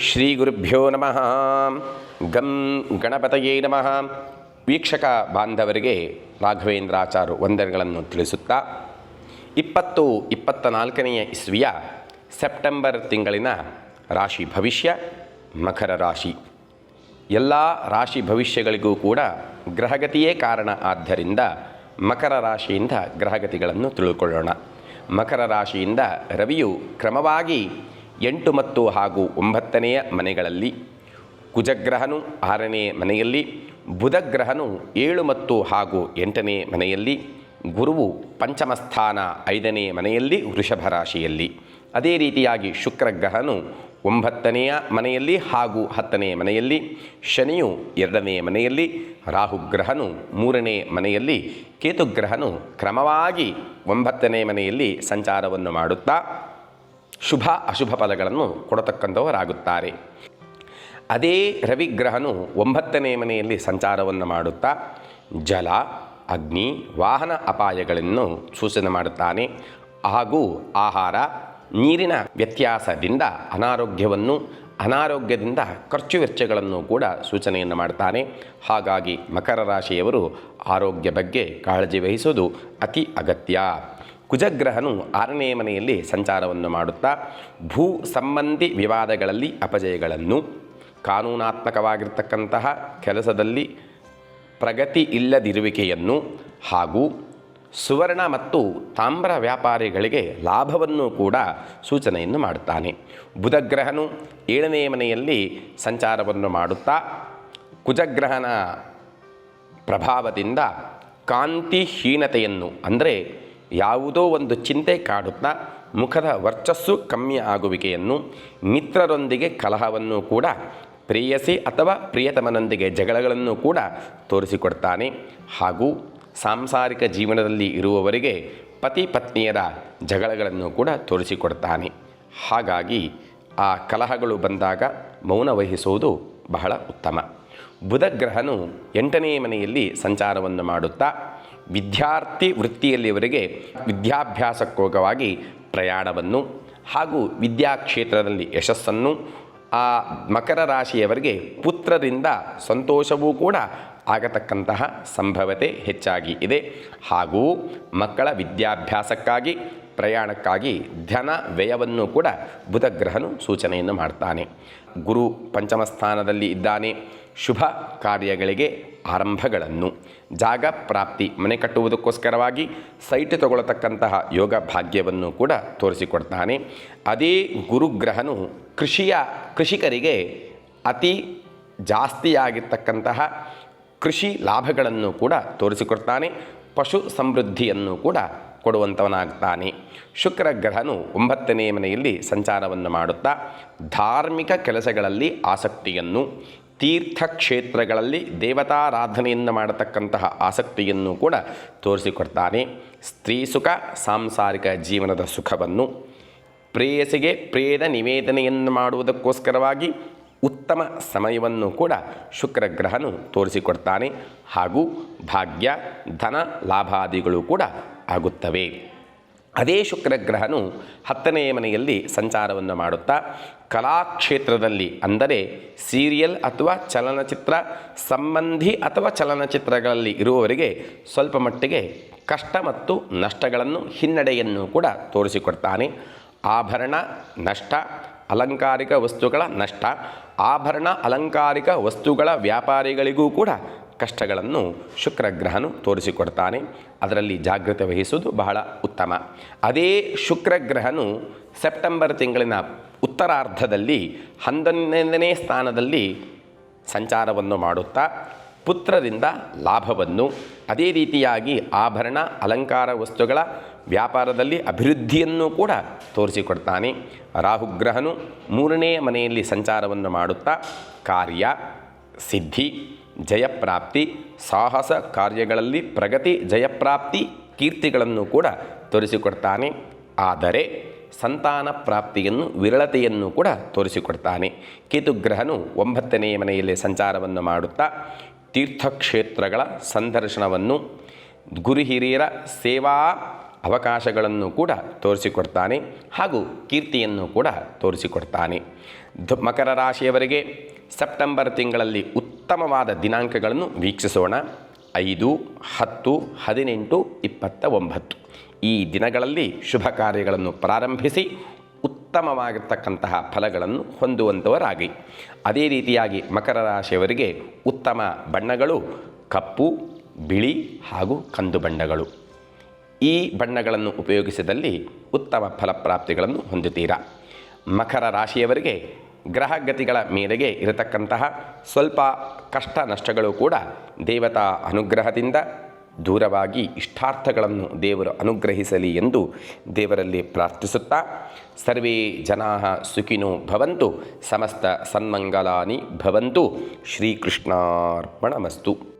ಶ್ರೀ ಗುರುಭ್ಯೋ ನಮಃ. ಗಂ ಗಣಪತಯೇ ನಮಃ. ವೀಕ್ಷಕ ಬಾಂಧವರಿಗೆ ರಾಘವೇಂದ್ರಾಚಾರು ವಂದನೆಗಳನ್ನು ತಿಳಿಸುತ್ತಾ, ಇಪ್ಪತ್ತು ಇಪ್ಪತ್ತ ನಾಲ್ಕನೆಯ ಇಸ್ವಿಯ ಸೆಪ್ಟೆಂಬರ್ ತಿಂಗಳಿನ ರಾಶಿ ಭವಿಷ್ಯ, ಮಕರ ರಾಶಿ. ಎಲ್ಲ ರಾಶಿ ಭವಿಷ್ಯಗಳಿಗೂ ಕೂಡ ಗ್ರಹಗತಿಯೇ ಕಾರಣ. ಆದ್ದರಿಂದ ಮಕರ ರಾಶಿಯಿಂದ ಗ್ರಹಗತಿಗಳನ್ನು ತಿಳಿದುಕೊಳ್ಳೋಣ ಮಕರ ರಾಶಿಯಿಂದ ರವಿಯು ಕ್ರಮವಾಗಿ ಎಂಟು ಮತ್ತು ಹಾಗೂ ಒಂಬತ್ತನೆಯ ಮನೆಗಳಲ್ಲಿ, ಕುಜಗ್ರಹನು ಆರನೇ ಮನೆಯಲ್ಲಿ, ಬುಧಗ್ರಹನು ಏಳು ಮತ್ತು ಹಾಗೂ ಎಂಟನೇ ಮನೆಯಲ್ಲಿ, ಗುರುವು ಪಂಚಮಸ್ಥಾನ ಐದನೇ ಮನೆಯಲ್ಲಿ ವೃಷಭ ರಾಶಿಯಲ್ಲಿ. ಅದೇ ರೀತಿಯಾಗಿ ಶುಕ್ರಗ್ರಹನು ಒಂಬತ್ತನೆಯ ಮನೆಯಲ್ಲಿ ಹಾಗೂ ಹತ್ತನೇ ಮನೆಯಲ್ಲಿ, ಶನಿಯು ಎರಡನೇ ಮನೆಯಲ್ಲಿ, ರಾಹುಗ್ರಹನು ಮೂರನೇ ಮನೆಯಲ್ಲಿ, ಕೇತುಗ್ರಹನು ಕ್ರಮವಾಗಿ ಒಂಬತ್ತನೇ ಮನೆಯಲ್ಲಿ ಸಂಚಾರವನ್ನು ಮಾಡುತ್ತಾ ಶುಭ ಅಶುಭ ಫಲಗಳನ್ನು ಕೊಡತಕ್ಕಂಥವರಾಗುತ್ತಾರೆ. ಅದೇ ರವಿಗ್ರಹನು ಒಂಬತ್ತನೇ ಮನೆಯಲ್ಲಿ ಸಂಚಾರವನ್ನು ಮಾಡುತ್ತಾ, ಜಲ, ಅಗ್ನಿ, ವಾಹನ ಅಪಾಯಗಳನ್ನು ಸೂಚನೆ ಮಾಡುತ್ತಾನೆ. ಹಾಗೂ ಆಹಾರ, ನೀರಿನ ವ್ಯತ್ಯಾಸದಿಂದ ಅನಾರೋಗ್ಯವನ್ನು, ಅನಾರೋಗ್ಯದಿಂದ ಖರ್ಚು ವೆಚ್ಚಗಳನ್ನು ಕೂಡ ಸೂಚನೆಯನ್ನು ಮಾಡುತ್ತಾನೆ. ಹಾಗಾಗಿ ಮಕರ ರಾಶಿಯವರು ಆರೋಗ್ಯ ಬಗ್ಗೆ ಕಾಳಜಿ ವಹಿಸುವುದು ಅತಿ ಅಗತ್ಯ. ಕುಜಗ್ರಹನು ಆರನೇ ಮನೆಯಲ್ಲಿ ಸಂಚಾರವನ್ನು ಮಾಡುತ್ತಾ ಭೂ ಸಂಬಂಧಿ ವಿವಾದಗಳಲ್ಲಿ ಅಪಜಯಗಳನ್ನು ಕಾನೂನಾತ್ಮಕವಾಗಿರ್ತಕ್ಕಂತಹ ಕೆಲಸದಲ್ಲಿ ಪ್ರಗತಿ ಇಲ್ಲದಿರುವಿಕೆಯನ್ನು ಹಾಗೂ ಸುವರ್ಣ ಮತ್ತು ತಾಮ್ರ ವ್ಯಾಪಾರಿಗಳಿಗೆ ಲಾಭವನ್ನು ಕೂಡ ಸೂಚನೆಯನ್ನು ಮಾಡುತ್ತಾನೆ. ಬುಧಗ್ರಹನು ಏಳನೇ ಮನೆಯಲ್ಲಿ ಸಂಚಾರವನ್ನು ಮಾಡುತ್ತಾ ಕುಜಗ್ರಹನ ಪ್ರಭಾವದಿಂದ ಕಾಂತಿಹೀನತೆಯನ್ನು, ಅಂದರೆ ಯಾವುದೋ ಒಂದು ಚಿಂತೆ ಕಾಡುತ್ತಾ ಮುಖದ ವರ್ಚಸ್ಸು ಕಮ್ಮಿ ಆಗುವಿಕೆಯನ್ನು ಮಿತ್ರರೊಂದಿಗೆ ಕಲಹವನ್ನು ಕೂಡ ಪ್ರೇಯಸಿ ಅಥವಾ ಪ್ರಿಯತಮನೊಂದಿಗೆ ಜಗಳಗಳನ್ನು ಕೂಡ ತೋರಿಸಿಕೊಡ್ತಾನೆ. ಹಾಗೂ ಸಾಂಸಾರಿಕ ಜೀವನದಲ್ಲಿ ಇರುವವರಿಗೆ ಪತಿ ಪತ್ನಿಯರ ಜಗಳಗಳನ್ನು ಕೂಡ ತೋರಿಸಿಕೊಡ್ತಾನೆ. ಹಾಗಾಗಿ ಆ ಕಲಹಗಳು ಬಂದಾಗ ಮೌನ ವಹಿಸುವುದು ಬಹಳ ಉತ್ತಮ. ಬುಧಗ್ರಹನು ಎಂಟನೇ ಮನೆಯಲ್ಲಿ ಸಂಚಾರವನ್ನು ಮಾಡುತ್ತಾ ವಿದ್ಯಾರ್ಥಿ ವೃತ್ತಿಯಲ್ಲಿವರೆಗೆ ವಿದ್ಯಾಭ್ಯಾಸಕ್ಕೋಗವಾಗಿ ಪ್ರಯಾಣವನ್ನು ಹಾಗೂ ವಿದ್ಯಾಕ್ಷೇತ್ರದಲ್ಲಿ ಯಶಸ್ಸನ್ನು ಆ ಮಕರ ರಾಶಿಯವರಿಗೆ ಪುತ್ರರಿಂದ ಸಂತೋಷವೂ ಕೂಡ ಆಗತಕ್ಕಂತಹ ಸಂಭವತೆ ಹೆಚ್ಚಾಗಿ ಇದೆ. ಹಾಗೂ ಮಕ್ಕಳ ವಿದ್ಯಾಭ್ಯಾಸಕ್ಕಾಗಿ ಪ್ರಯಾಣಕ್ಕಾಗಿ ಧನ ವ್ಯಯವನ್ನು ಕೂಡ ಬುಧಗ್ರಹನು ಸೂಚನೆಯನ್ನು ಮಾಡ್ತಾನೆ. ಗುರು ಪಂಚಮ ಸ್ಥಾನದಲ್ಲಿ ಇದ್ದಾನೆ. ಶುಭ ಕಾರ್ಯಗಳಿಗೆ ಆರಂಭಗಳನ್ನು. ಜಾಗ ಪ್ರಾಪ್ತಿ, ಮನೆ ಕಟ್ಟುವುದಕ್ಕೋಸ್ಕರವಾಗಿ ಸೈಟ್ ತಗೊಳ್ಳತಕ್ಕಂತಹ ಯೋಗ ಭಾಗ್ಯವನ್ನು ಕೂಡ ತೋರಿಸಿಕೊಡ್ತಾನೆ. ಅದೇ ಗುರುಗ್ರಹನು ಕೃಷಿಯ ಕೃಷಿಕರಿಗೆ ಅತಿ ಜಾಸ್ತಿಯಾಗಿರ್ತಕ್ಕಂತಹ ಕೃಷಿ ಲಾಭಗಳನ್ನು ಕೂಡ ತೋರಿಸಿಕೊಡ್ತಾನೆ. ಪಶು ಸಮೃದ್ಧಿಯನ್ನು ಕೂಡ ಕೊಡುವಂಥವನಾಗ್ತಾನೆ ಶುಕ್ರ ಗ್ರಹನು ಒಂಬತ್ತನೇ ಮನೆಯಲ್ಲಿ ಸಂಚಾರವನ್ನು ಮಾಡುತ್ತಾ, ಧಾರ್ಮಿಕ ಕೆಲಸಗಳಲ್ಲಿ ಆಸಕ್ತಿಯನ್ನು, ತೀರ್ಥಕ್ಷೇತ್ರಗಳಲ್ಲಿ ದೇವತಾರಾಧನೆಯನ್ನು ಮಾಡತಕ್ಕಂತಹ ಆಸಕ್ತಿಯನ್ನು ಕೂಡ ತೋರಿಸಿಕೊಡ್ತಾನೆ. ಸ್ತ್ರೀ ಸುಖ, ಸಾಂಸಾರಿಕ ಜೀವನದ ಸುಖವನ್ನು. ಪ್ರೇಯಸಿಗೆ ಪ್ರೇದ ನಿವೇದನೆಯನ್ನು ಮಾಡುವುದಕ್ಕೋಸ್ಕರವಾಗಿ ಉತ್ತಮ ಸಮಯವನ್ನು ಕೂಡ ಶುಕ್ರಗ್ರಹನು ತೋರಿಸಿಕೊಡ್ತಾನೆ. ಹಾಗೂ ಭಾಗ್ಯ, ಧನ, ಲಾಭಾದಿಗಳು ಕೂಡ ಆಗುತ್ತವೆ. ಅದೇ ಶುಕ್ರಗ್ರಹನು ಹತ್ತನೆಯ ಮನೆಯಲ್ಲಿ ಸಂಚಾರವನ್ನು ಮಾಡುತ್ತಾ ಕಲಾಕ್ಷೇತ್ರದಲ್ಲಿ ಅಂದರೆ ಸೀರಿಯಲ್ ಅಥವಾ ಚಲನಚಿತ್ರ ಸಂಬಂಧಿ ಅಥವಾ ಚಲನಚಿತ್ರಗಳಲ್ಲಿ ಇರುವವರಿಗೆ ಸ್ವಲ್ಪ ಮಟ್ಟಿಗೆ ಕಷ್ಟ ಮತ್ತು ನಷ್ಟಗಳನ್ನು ಹಿನ್ನಡೆಯನ್ನು ಕೂಡ ತೋರಿಸಿಕೊಡ್ತಾನೆ. ಆಭರಣ, ನಷ್ಟ, ಅಲಂಕಾರಿಕ ವಸ್ತುಗಳ ನಷ್ಟ, ಆಭರಣ, ಅಲಂಕಾರಿಕ ವಸ್ತುಗಳ ವ್ಯಾಪಾರಿಗಳಿಗೂ ಕೂಡ ಕಷ್ಟಗಳನ್ನು ಶುಕ್ರಗ್ರಹನು ತೋರಿಸಿಕೊಡ್ತಾನೆ. ಅದರಲ್ಲಿ ಜಾಗ್ರತೆ ವಹಿಸುವುದು ಬಹಳ ಉತ್ತಮ. ಅದೇ ಶುಕ್ರಗ್ರಹನು ಸೆಪ್ಟೆಂಬರ್ ತಿಂಗಳಿನ ಉತ್ತರಾರ್ಧದಲ್ಲಿ ಹನ್ನೊಂದನೇ ಸ್ಥಾನದಲ್ಲಿ ಸಂಚಾರವನ್ನು ಮಾಡುತ್ತಾ ಪುತ್ರರಿಂದ ಲಾಭವನ್ನು, ಅದೇ ರೀತಿಯಾಗಿ ಆಭರಣ, ಅಲಂಕಾರ ವಸ್ತುಗಳ ವ್ಯಾಪಾರದಲ್ಲಿ ಅಭಿವೃದ್ಧಿಯನ್ನು ಕೂಡ ತೋರಿಸಿಕೊಡ್ತಾನೆ. ರಾಹುಗ್ರಹನು ಮೂರನೇ ಮನೆಯಲ್ಲಿ ಸಂಚಾರವನ್ನು ಮಾಡುತ್ತಾ ಕಾರ್ಯ, ಸಿದ್ಧಿ ಜಯಪ್ರಾಪ್ತಿ, ಸಾಹಸ ಕಾರ್ಯಗಳಲ್ಲಿ ಪ್ರಗತಿ, ಜಯಪ್ರಾಪ್ತಿ ಕೀರ್ತಿಗಳನ್ನು ಕೂಡ ತೋರಿಸಿಕೊಡ್ತಾನೆ. ಆದರೆ ಸಂತಾನ ಪ್ರಾಪ್ತಿಯನ್ನು, ವಿರಳತೆಯನ್ನು ಕೂಡ ತೋರಿಸಿಕೊಡ್ತಾನೆ. ಕೇತುಗ್ರಹನು ಒಂಬತ್ತನೆಯ ಮನೆಯಲ್ಲಿ ಸಂಚಾರವನ್ನು ಮಾಡುತ್ತಾ, ತೀರ್ಥಕ್ಷೇತ್ರಗಳ ಸಂದರ್ಶನವನ್ನು ಗುರು ಹಿರಿಯರ ಸೇವಾ ಅವಕಾಶಗಳನ್ನು ಕೂಡ ತೋರಿಸಿಕೊಡ್ತಾನೆ ಹಾಗೂ ಕೀರ್ತಿಯನ್ನು ಕೂಡ ತೋರಿಸಿಕೊಡ್ತಾನೆ. ಮಕರ ರಾಶಿಯವರಿಗೆ ಸೆಪ್ಟೆಂಬರ್ ತಿಂಗಳಲ್ಲಿ ಉತ್ತಮವಾದ ದಿನಾಂಕಗಳನ್ನು ವೀಕ್ಷಿಸೋಣ. ಐದು, ಹತ್ತು, ಹದಿನೆಂಟು ಇಪ್ಪತ್ತ ಒಂಬತ್ತು ಈ ದಿನಗಳಲ್ಲಿ ಶುಭ ಕಾರ್ಯಗಳನ್ನು ಪ್ರಾರಂಭಿಸಿ ಉತ್ತಮವಾಗಿರ್ತಕ್ಕಂತಹ ಫಲಗಳನ್ನು ಹೊಂದುವಂಥವರಾಗಿ ಅದೇ ರೀತಿಯಾಗಿ ಮಕರ ರಾಶಿಯವರಿಗೆ ಉತ್ತಮ ಬಣ್ಣಗಳು ಕಪ್ಪು, ಬಿಳಿ ಹಾಗೂ ಕಂದು ಬಣ್ಣಗಳು. ಈ ಬಣ್ಣಗಳನ್ನು ಉಪಯೋಗಿಸಿದಲ್ಲಿ ಉತ್ತಮ ಫಲಪ್ರಾಪ್ತಿಗಳನ್ನು ಹೊಂದುತ್ತೀರಾ. ಮಕರ ರಾಶಿಯವರಿಗೆ ಗ್ರಹಗತಿಗಳ ಮೇರೆಗೆ ಇರತಕ್ಕಂತಹ ಸ್ವಲ್ಪ ಕಷ್ಟ ನಷ್ಟಗಳು ಕೂಡ ದೇವತಾ ಅನುಗ್ರಹದಿಂದ ದೂರವಾಗಿ ಇಷ್ಟಾರ್ಥಗಳನ್ನು ದೇವರು ಅನುಗ್ರಹಿಸಲಿ ಎಂದು ದೇವರಲ್ಲಿ ಪ್ರಾರ್ಥಿಸುತ್ತಾ, ಸರ್ವೇ ಜನಾ ಸುಖಿನೋ ಭವಂತು, ಸಮಸ್ತ ಸನ್ಮಂಗಲಾನಿ ಭವಂತು, ಶ್ರೀಕೃಷ್ಣಾರ್ಪಣಮಸ್ತು.